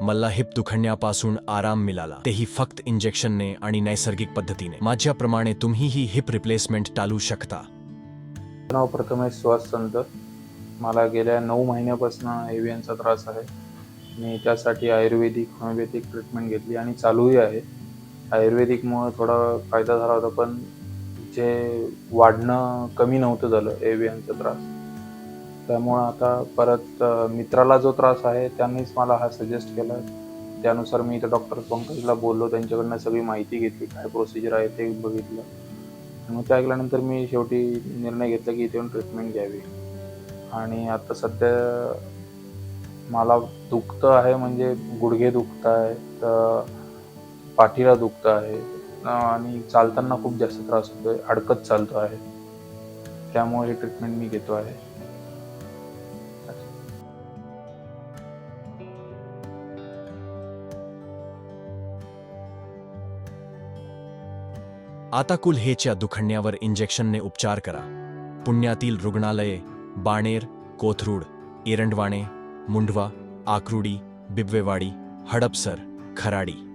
मला हिप दुखण्यापासून आराम मिळाला. तेही फक्त इंजेक्शनने आणि नैसर्गिक पद्धतीने. माझ्याप्रमाणे तुम्हीही हिप रिप्लेसमेंट टाळू शकता. नाव प्रथमेश सुहास संत. मला गेल्या नऊ महिन्यापासून एव्हियनचा त्रास आहे. मी त्यासाठी आयुर्वेदिक होमिओपॅथिक ट्रीटमेंट घेतली आणि चालूही आहे. आयुर्वेदिकमुळं थोडा फायदा झाला होता पण जे वाढणं कमी नव्हतं झालं एव्हियनचा त्रास. त्यामुळं आता परत मित्राला जो त्रास आहे त्यांनीच मला हा सजेस्ट केला. त्यानुसार मी इथं डॉक्टर पंकजला बोललो त्यांच्याकडनं सगळी माहिती घेतली काय प्रोसिजर आहे ते बघितलं. मग ते ऐकल्यानंतर मी शेवटी निर्णय घेतला की इथे येऊन ट्रीटमेंट घ्यावी. आणि आता सध्या मला दुखतं आहे म्हणजे गुडघे दुखत आहे तर पाठीला दुखतं आहे आणि चालताना खूप जास्त त्रास होतोय अडकत चालतो आहे. त्यामुळे ही ट्रीटमेंट मी घेतो आहे. आता कुल्हेच्या दुखण्यावर इंजेक्शनने उपचार करा. पुण्यातील रुग्णालये बाणेर कोथरूड एरंडवाणे मुंढवा आकरुडी बिबवेवाडी हडपसर खराडी.